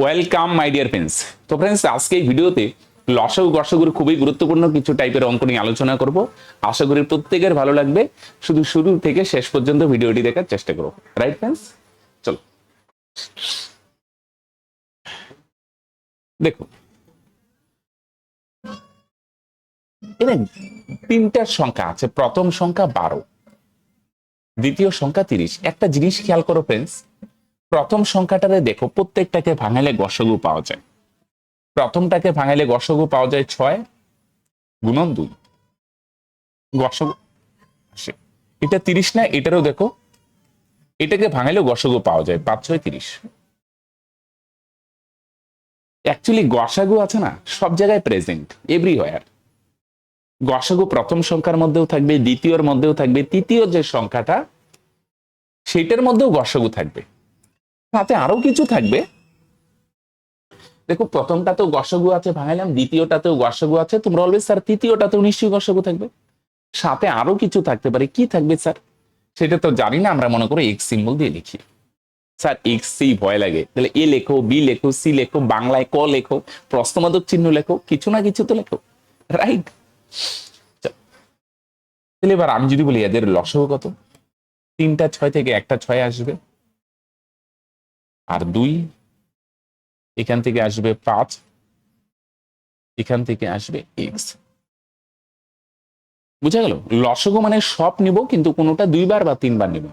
Welcome my dear friends তো friends আজকে এই ভিডিওতে লসক গসগুর খুবই গুরুত্বপূর্ণ কিছু টাইপের অঙ্ক নিয়ে আলোচনা করব। আশা করি প্রত্যেকের ভালো লাগবে। শুধু শুরু থেকে শেষ পর্যন্ত ভিডিওটি দেখার চেষ্টা করো রাইট ফ্রেন্ডস চলো। দেখো। তিনটা সংখ্যা আছে। প্রথম সংখ্যা বারো। দ্বিতীয় সংখ্যা তিরিশ। একটা জিনিস খেয়াল করো ফ্রেন্ডস প্রথম সংখ্যাটাতে দেখো, প্রত্যেকটাকে ভাঙালে গসগু পাওয়া যায়। প্রথমটাকে ভাঙালে গসগু পাওয়া যায় ছয় গুণন দুই। গসগু এটা তিরিশ না, এটারও দেখো, এটাকে ভাঙালে গসগু পাওয়া যায়, পাঁচ, ছয়, তিরিশ। অ্যাকচুয়ালি গসাগু আছে না, সব জায়গায় প্রেজেন্ট এভরিওয়ার গসাগু প্রথম সংখ্যার মধ্যেও থাকবে, দ্বিতীয়র মধ্যেও থাকবে, তৃতীয় যে সংখ্যাটা, সেটার মধ্যেও গসাগু থাকবে। সাথে আরও কিছু থাকবে। দেখো, প্রথমটাতেও গসাগু আছে ভাঙাইলাম, দ্বিতীয়টাতেও গসাগু আছে, তোমরা বলবে স্যার তৃতীয়টাতেও নিশ্চয়ই গসাগু থাকবে। সাথে আরও কিছু থাকতে পারে, কি থাকবে স্যার সেটা তো জানি না, আমরা মনে করো এক্স সিম্বল দিয়ে লিখি। স্যার এক্স সি ভয় লাগে। তাহলে এ লেখো বি লেখো সি লেখো, বাংলায় ক লেখো প্রশ্নবোধক চিহ্ন লেখো, কিছু না কিছু তো লেখো রাইট তাহলে এবার আমি যদি বলি, এদের লসও কত? তিনটা ছয় থেকে একটা ছয় আসবে। আর দুই, এখান থেকে আসবে পাঁচ, এখান থেকে আসবে এক্স। বুঝা গেল? লসগো মানে সব নিব, কিন্তু কোনোটা দুইবার বা তিনবার নিব।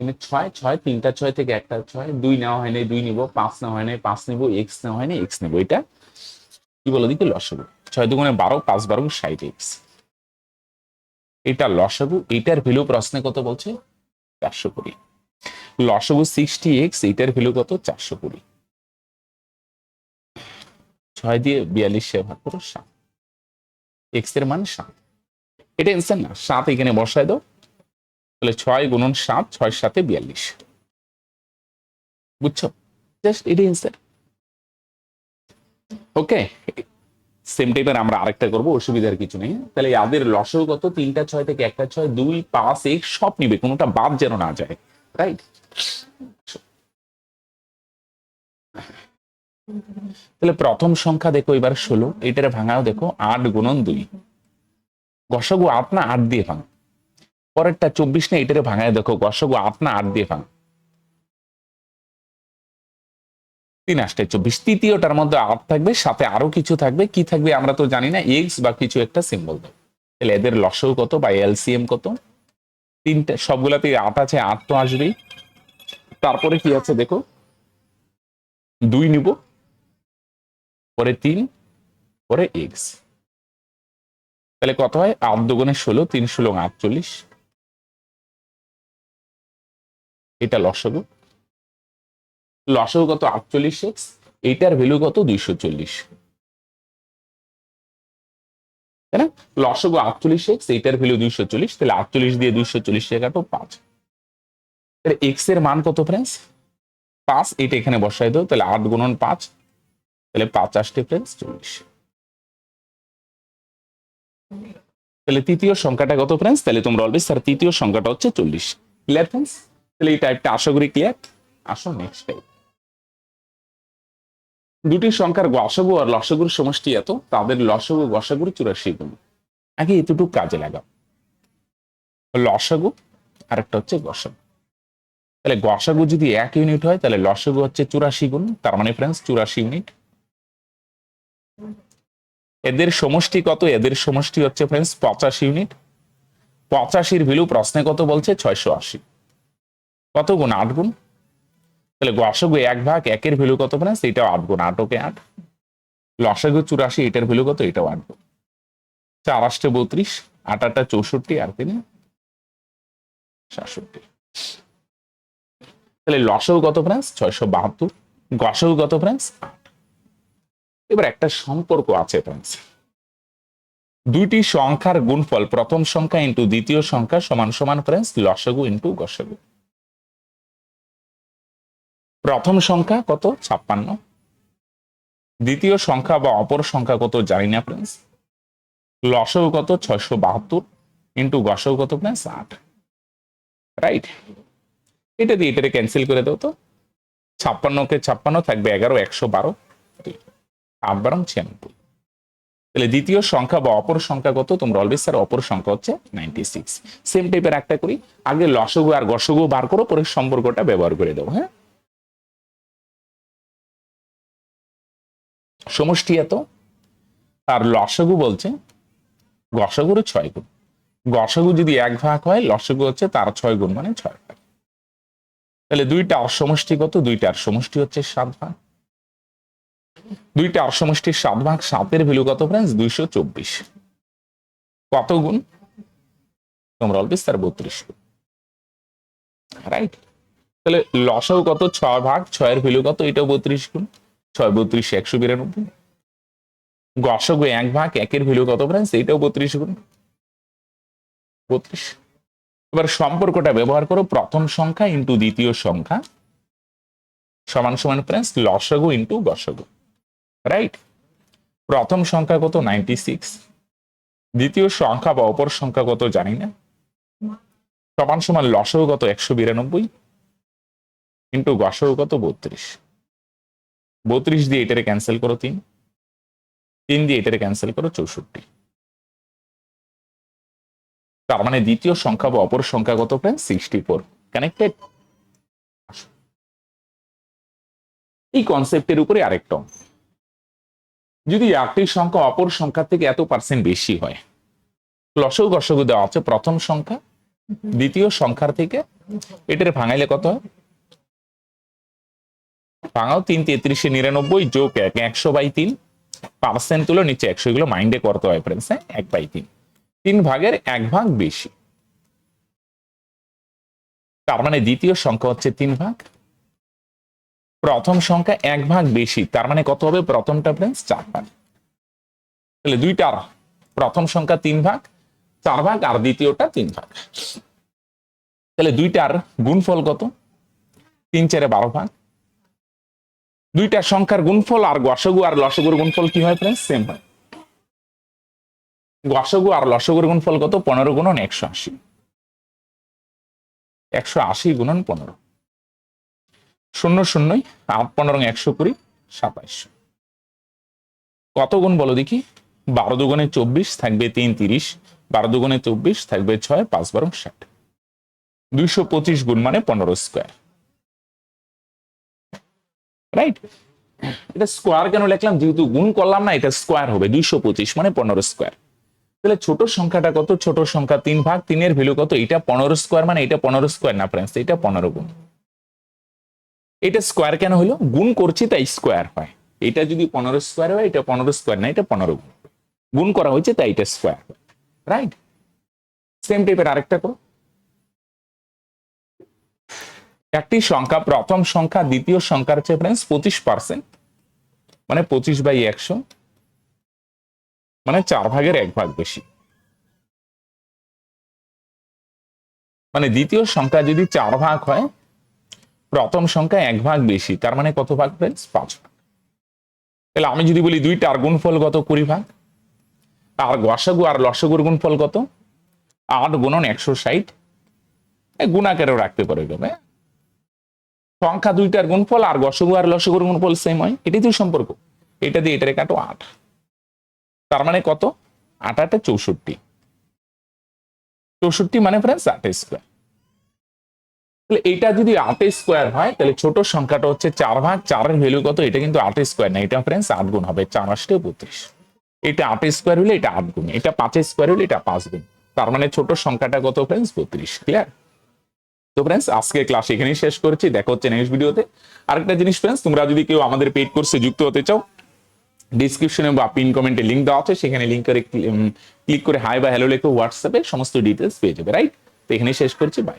কিন্তু ছয় ছয়, তিনটা ছয় থেকে একটা ছয়, দুই নেওয়া হয় হয়নি দুই নিব, পাঁচ নেওয়া হয় হয়নি পাঁচ নিব, এক্স নেওয়া হয়নি এক্স নিব। এটা কি বলো দিকে লসগো? ছয় দুগুণে বারো, পাঁচ বারো, ষাট এক্স। এটা লসগু, এটার ভ্যালু প্রশ্নে কত বলছে? চারশো কুড়ি। লসগু সিক্সটি এক্স এটার ভ্যালু কত? চারশো কুড়ি। ছয় দিয়ে বিয়াল্লিশে ভাগ করো, সাত। এক্সের মান সাত। এটা এনসার না, সাত এখানে বসায় দাও। তাহলে ছয় গুণন সাত, ছয় সাথে বিয়াল্লিশ। বুঝছ? জাস্ট এটাই এনসার ওকে সেম টাইপের আমরা আরেকটা করব, অসুবিধার কিছু নেই। তাহলে ইয়াদের লসও কত? তিনটা ছয় থেকে একটা ছয়, দুই, পাঁচ, এক, সব নিবে, কোনোটা বাদ যেন না যায়। রাইট তাহলে প্রথম সংখ্যা দেখো, এবার ষোলো। এটার ভাঙাও দেখো, আট গুণন দুই। গসগু আট না আট দিয়ে ভাঙ। পরেরটা চব্বিশ না, এটারে ভাঙায় দেখো, গসগু আট না আট দিয়ে ভাঙ। তিন আটটায় চব্বিশ। তৃতীয়টার মধ্যে আট থাকবে, সাথে আরও কিছু থাকবে। কি থাকবে আমরা তো জানি না, এক্স বা কিছু একটা সিম্বল দেবো। তাহলে এদের লসও কত বা এলসিএম কত? তিনটা, সবগুলাতে আট আছে, আট তো আসবেই। তারপরে কি আছে দেখো? দুই নিব। পরে তিন, পরে এক্স তাহলে কত হয়? আট দুগুণে ষোলো, তিন ষোলো, আটচল্লিশ। এটা লসগু। লসগু কত? আটচল্লিশ এক্স এইটার ভ্যালু কত? দুইশো চল্লিশ। তাই না? লসগু আটচল্লিশ এক্স, এইটার ভ্যালু দুইশো চল্লিশ, তাহলে আটচল্লিশ দিয়ে দুইশো চল্লিশ কাটো পাঁচ। তাহলে এক্সের মান কত ফ্রেন্ডস পাঁচ এটা এখানে বসাই দাও, তাহলে আট গুণন পাঁচ, তাহলে পাঁচ আসতে ফ্রেন্ডস চল্লিশ। তাহলে তৃতীয় সংখ্যাটা কত ফ্রেন্ডস তাহলে তোমরা বলবে স্যার তৃতীয় সংখ্যাটা হচ্ছে চল্লিশ। ক্লিয়ার ফ্রেন্ডস তাহলে এই টাইপটা আশা করি ক্লিয়ার আসো নেক্সট টাইপ দুটি সংখ্যার গসগু আর লসগুর সমষ্টি এত, তাদের লসগু, গসগুর চুরাশি গুণ। আগে এতটুকু কাজে লাগাও। লসগু আর একটা হচ্ছে গসগু। তাহলে গসাগু যদি এক ইউনিট হয়, তাহলে লসগু হচ্ছে চুরাশি গুণ, তার মানে ফ্রেন্ডস চুরাশি ইউনিট এদের সমষ্টি কত? এদের সমষ্টি হচ্ছে ফ্রেন্ডস পঁচাশি ইউনিট পঁচাশির ভ্যালু প্রশ্নে কত বলছে? ছয়শো আশি। কত গুণ? আট গুণ। তাহলে গসাগু এক ভাগ, একের ভ্যালু কত ফ্রেন্ডস এটাও আট গুণ। আট ওকে আট। লসাগু চুরাশি, এটার ভ্যালু কত? এটাও আট গুণ। চার আষ্টে বত্রিশ, আট আটটা চৌষট্টি, আর তিনি সাতষট্টি। তাহলে লসও কত ফ্রেন্স ছয়শো বাহাত্তর। গসও কত ফ্রেন্স আট এবার একটা সম্পর্ক আছে ফ্রেন্স দুইটি সংখ্যার গুণফল, প্রথম সংখ্যা ইন্টু দ্বিতীয় সংখ্যা সমান সমান ফ্রেন্স লসগু ইন্টু গসগু। প্রথম সংখ্যা কত? ছাপ্পান্ন। দ্বিতীয় সংখ্যা বা অপর সংখ্যা কত জানি না ফ্রেন্স লসও কত? ছয়শো বাহাত্তর ইন্টু গসও কত ফ্রেন্স আট। রাইট এটা দিয়ে এটারে ক্যান্সেল করে দাও তো। ছাপ্পান্নকে ছাপ্পান্ন থাকবে এগারো, একশো বারো। আট ছিয়ানব্বই। তাহলে দ্বিতীয় সংখ্যা বা অপর সংখ্যা কত? তোমরা অলওয়েজ স্যার অপর সংখ্যা হচ্ছে নাইনটি সিক্স সেম টাইপের একটা করি। আগে লসগু আর গসগু বার করো, পরে সম্পর্কটা ব্যবহার করে দেবো হ্যাঁ? সমষ্টি এত আর লসগু বলছে গসগুর ছয় গুণ। গসগু যদি এক ভাগ হয়, লসগু হচ্ছে তার ছয় গুণ মানে ছয় ভাগ। তাহলে দুইটা সমষ্টি কত দুইটার সমষ্টি হচ্ছে সাত ভাগ। দুইটার সমষ্টির সাত ভাগ, সাতের ভ্যালু কত ফ্রেন্ডস দুইশো চব্বিশ। কত গুণ? তোমরা অলবেজ তার বত্রিশ গুণ। রাইট তাহলে লসাও কত? ছয় ভাগ, ছয়ের ভ্যালু কত? এটাও বত্রিশ গুণ। ছয় বত্রিশ একশো বিরানব্বই। গসগু এক ভাগ, একের ভ্যালু কত ফ্রেন্ডস এইটাও বত্রিশ গুণ। বত্রিশ। এবার সম্পর্কটা ব্যবহার করো, প্রথম সংখ্যা ইন্টু দ্বিতীয় সংখ্যা। সমান সমান ফ্রেন্ডস লসগু ইন্টু গসগু। রাইট প্রথম সংখ্যা কত? নাইনটি সিক্স দ্বিতীয় সংখ্যা বা অপর সংখ্যা কত জানি না। সমান সমান লসগু কত? একশো বিরানব্বই। ইন্টু গসগু কত? বত্রিশ। বত্রিশ দিয়ে এটারে ক্যান্সেল করো তিন। তিন দিয়ে এটারে ক্যান্সেল করো চৌষট্টি। তার মানে দ্বিতীয় সংখ্যা বা অপর সংখ্যা কত ফ্রেন্ড সিক্সটি ফোর কানেক্টেড এই কনসেপ্টের উপরে আরেকটা। যদি একটি সংখ্যা অপর সংখ্যা থেকে এত পার্সেন্ট বেশি হয়, লসও গসগু দেওয়া আছে প্রথম সংখ্যা, দ্বিতীয় সংখ্যার থেকে এটার ভাঙাইলে কত হয়? ভাঙাও, তিন তেত্রিশে নিরানব্বই, যোগ এক, একশো বাই তিন। পার্সেন্ট তুলো, নিচে একশো, এগুলো মাইন্ডে করতে হয় ফ্রেন্ডস হ্যাঁ? এক বাই তিন। তিন ভাগের এক ভাগ বেশি। তার মানে দ্বিতীয় সংখ্যা হচ্ছে তিন ভাগ। প্রথম সংখ্যা এক ভাগ বেশি, তার মানে কত হবে? প্রথমটা ফ্রেন্ডস চার ভাগ। তাহলে দুইটার প্রথম সংখ্যা তিন ভাগ, চার ভাগ, আর দ্বিতীয়টা তিন ভাগ। তাহলে দুইটার গুণফল কত? তিন চারে বারো ভাগ। দুইটা সংখ্যার গুণফল আর গসগু আর লসগুর গুণফল কি হয় ফ্রেন্ডস সেম হয়। গসগু আর লসগুর গুণফল কত? পনেরো গুণন একশো আশি। একশো আশি গুণন পনেরো। শূন্য শূন্যই পনেরো একশো কুড়ি সাতাইশ কত গুণ বলো দেখি? বারো দুগুণে চব্বিশ থাকবে তিন তিরিশ, বারো দুগুণে চব্বিশ থাকবে ছয়, পাঁচ বারো ষাট। দুইশো পঁচিশ গুণ মানে পনেরো স্কোয়ার রাইট এটা স্কোয়ার কেন লিখলাম? যেহেতু গুণ করলাম না, এটা স্কোয়ার হবে, দুইশো পঁচিশ মানে পনেরো স্কোয়ার তাহলে ছোট সংখ্যাটা কত? ছোট সংখ্যা তিন ভাগ, তিনের ভ্যালু কত? এটা পনেরো স্কোয়ার মানে এটা পনেরো স্কোয়ার না ফ্রেন্ডস এটা পনেরো গুণ। এটা স্কোয়ার কেন হলো? গুণ করছি তাই স্কোয়ার হয়। এটা যদি পনেরো স্কোয়ার হয়, এটা পনেরো স্কোয়ার না, এটা পনেরো গুণ। গুণ করা হয়েছে তাই এটা স্কোয়ার হয়। রাইট সেম টাইপের আরেকটা করো। একটি সংখ্যা, প্রথম সংখ্যা, দ্বিতীয় সংখ্যার চেয়ে ফ্রেন্ডস পঁচিশ পার্সেন্ট মানে পঁচিশ বাই একশো মানে চার ভাগের এক ভাগ বেশি। মানে দ্বিতীয় সংখ্যা যদি চার ভাগ হয়, প্রথম সংখ্যা এক ভাগ বেশি, তার মানে কত ভাগ ফ্রেন্ডস পাঁচ ভাগ। তাহলে আমি যদি বলি দুই দুইটার গুণফল কত? কুড়ি ভাগ। আর গসাগু আর লসাগুর গুণফল কত? আট গুণন একশো ষাট। গুণাকারেও রাখতে পারে সংখ্যা দুইটার গুণফল আর গসগু আর লসগুর গুণফল সেম হয়। এটাই তো সম্পর্ক। এটা দিয়ে এটারে কাটো আট। তার মানে কত? আট আটে চৌষট্টি। চৌষট্টি মানে ফ্রেন্ডস আট স্কোয়ার তাহলে এটা যদি আট স্কোয়ার হয়, তাহলে ছোট সংখ্যাটা হচ্ছে চার ভাগ। চারের ভ্যালু কত? এটা কিন্তু আট স্কোয়ার না। এটা ফ্রেন্ডস আট গুণ হবে। চার আসতে বত্রিশ। এটা আট স্কোয়ার হলে এটা আট গুণ। এটা পাঁচ স্কোয়ার হলে এটা পাঁচ গুণ। তার মানে ছোট সংখ্যাটা কত ফ্রেন্ডস বত্রিশ। ক্লিয়ার তো ফ্রেন্ডস আজকে ক্লাস এখানেই শেষ করেছি। দেখা হচ্ছে নেক্সট ভিডিওতে আরেকটা জিনিস ফ্রেন্ডস তোমরা যদি কেউ আমাদের পেড কোর্সে যুক্ত হতে চাও ডিসক্রিপশনে বা পিন কমেন্টে লিঙ্ক দেওয়া আছে। সেখানে লিঙ্ক করে ক্লিক করে হাই বা হ্যালো লেখো হোয়াটসঅ্যাপে সমস্ত ডিটেলস পেয়ে যাবে রাইট তো এখানেই শেষ করছি বাই